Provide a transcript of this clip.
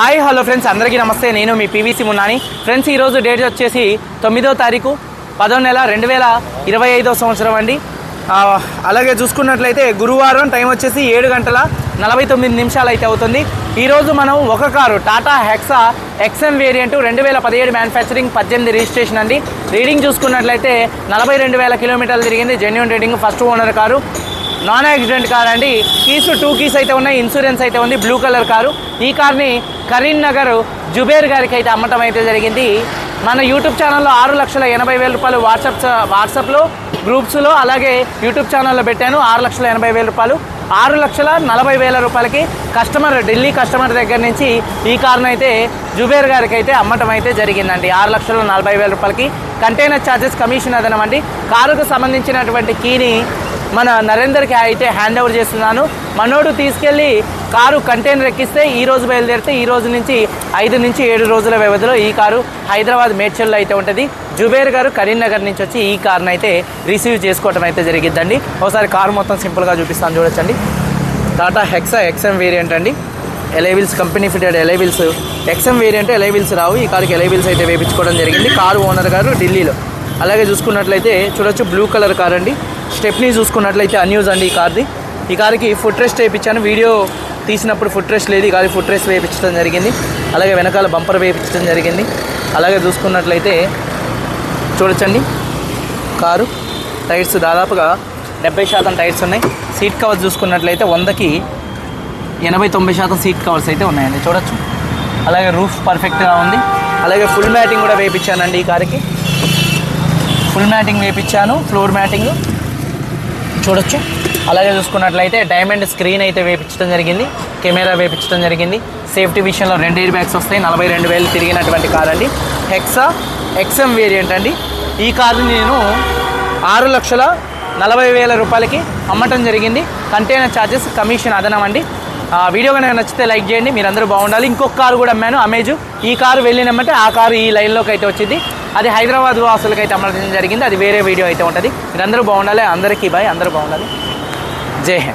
Hi hello friends. అందరికీ నమస్తే. నేను మీ పీవీసీ మున్నాని ఫ్రెండ్స్ ఈరోజు డేట్ వచ్చేసి తొమ్మిదో తారీఖు పదో నెల రెండు వేల ఇరవై ఐదో సంవత్సరం అండి. అలాగే చూసుకున్నట్లయితే గురువారం టైం వచ్చేసి ఏడు గంటల నలభై తొమ్మిది నిమిషాలు అయితే అవుతుంది ఈరోజు మనం ఒక car Tata Hexa XM variant రెండు వేల పదిహేడు మ్యానుఫ్యాక్చరింగ్ పద్దెనిమిది రిజిస్ట్రేషన్ అండి. రీడింగ్ చూసుకున్నట్లయితే నలభై రెండు వేల కిలోమీటర్లు తిరిగింది. Genuine reading first owner car. Non accident car అండి. కీస్ టూ కీస్ అయితే ఉన్నాయి. ఇన్సూరెన్స్ అయితే ఉంది. బ్లూ కలర్ కారు ఈ కార్ని కరీంనగర్ జుబేర్ గారికి అయితే అమ్మటం అయితే జరిగింది. మన యూట్యూబ్ ఛానల్లో ఆరు లక్షల ఎనభై వేల రూపాయలు వాట్సాప్ వాట్సాప్లో గ్రూప్స్లో అలాగే యూట్యూబ్ ఛానల్లో పెట్టాను. ఆరు లక్షల ఎనభై వేల రూపాయలు. ఆరు లక్షల నలభై వేల రూపాయలకి కస్టమర్ ఢిల్లీ కస్టమర్ దగ్గర నుంచి ఈ కార్ను అయితే జుబేర్ గారికి అయితే అమ్మటం అయితే జరిగిందండి. ఆరు లక్షల నలభై వేల రూపాయలకి. కంటైనర్ ఛార్జెస్ కమిషన్ అదనమండి. కారుకు సంబంధించినటువంటి కీని మన నరేందర్కి అయితే హ్యాండ్ ఓవర్ చేస్తున్నాను. మనోడు తీసుకెళ్ళి కారు కంటైనర్ ఎక్కిస్తే ఈ రోజు బయలుదేరితే ఈ రోజు నుంచి ఐదు నుంచి ఏడు రోజుల వ్యవధిలో ఈ కారు హైదరాబాద్ మేడ్చల్లో అయితే ఉంటుంది. జుబేర్ గారు కరీంనగర్ నుంచి వచ్చి ఈ కార్ని అయితే రిసీవ్ చేసుకోవడం అయితే జరిగిద్దండి. ఒకసారి కారు మొత్తం సింపుల్గా చూపిస్తాను చూడొచ్చండి. టాటా హెక్సా ఎక్స్ఎం వేరియంట్ అండి. Alloy wheels company fitted alloy wheels XM variant alloy wheels రావు. ఈ కార్కి ఎలైవిల్స్ అయితే వేయించుకోవడం జరిగింది. కారు ఓనర్ గారు ఢిల్లీలో. అలాగే చూసుకున్నట్లయితే చూడొచ్చు బ్లూ కలర్ కార్ అండి స్టెప్నీ చూసుకున్నట్లయితే అన్యూజ్ అండి ఈ కార్ది. ఈ కార్కి ఫుట్ రెస్ట్ వేయించాను. వీడియో తీసినప్పుడు ఫుట్ రెస్ట్ లేదు. ఈ కారు ఫుట్ రెస్ట్ వేయించడం జరిగింది. అలాగే వెనకాల బంపర్ వేయించడం జరిగింది. అలాగే చూసుకున్నట్లయితే చూడొచ్చండి. కారు టైర్స్ దాదాపుగా డెబ్బై శాతం టైర్స్ ఉన్నాయి. సీట్ కవర్స్ చూసుకున్నట్లయితే వందకి ఎనభై తొంభై శాతం సీట్ కవర్స్ అయితే ఉన్నాయండి. చూడొచ్చు. అలాగే రూఫ్ పర్ఫెక్ట్గా ఉంది. అలాగే ఫుల్ మ్యాటింగ్ కూడా వేయించానండి ఈ కారుకి. ఫుల్ మ్యాటింగ్ వేయించాను. ఫ్లోర్ మ్యాటింగ్ చూడొచ్చు. అలాగే చూసుకున్నట్లయితే డైమండ్ స్క్రీన్ అయితే వేపించడం జరిగింది. కెమెరా వేయించడం జరిగింది. సేఫ్టీ విషయంలో రెండు ఎయిర్ బ్యాగ్స్ వస్తాయి. నలభై రెండు వేలు తిరిగినటువంటి కార్ అండి. హెక్సా ఎక్స్ఎం వేరియంట్ అండి. ఈ కారుని నేను ఆరు లక్షల నలభై వేల రూపాయలకి అమ్మటం జరిగింది. కంటైనర్ ఛార్జెస్ కమిషన్ అదనం అండి వీడియో కనుక నచ్చితే లైక్ చేయండి మీరందరూ బాగుండాలి. ఇంకొక కారు కూడా అమ్మాను అమేజు ఈ కారు వెళ్ళినామంటే ఆ కారు ఈ లైన్లోకి అయితే వచ్చింది. అది హైదరాబాద్ వాసులకి అయితే అమర్చడం జరిగింది. అది వేరే వీడియో అయితే ఉంటుంది. మీరందరూ బాగుండాలి. అందరికీ బాయ్. అందరూ బాగుండాలి. జై హింద్.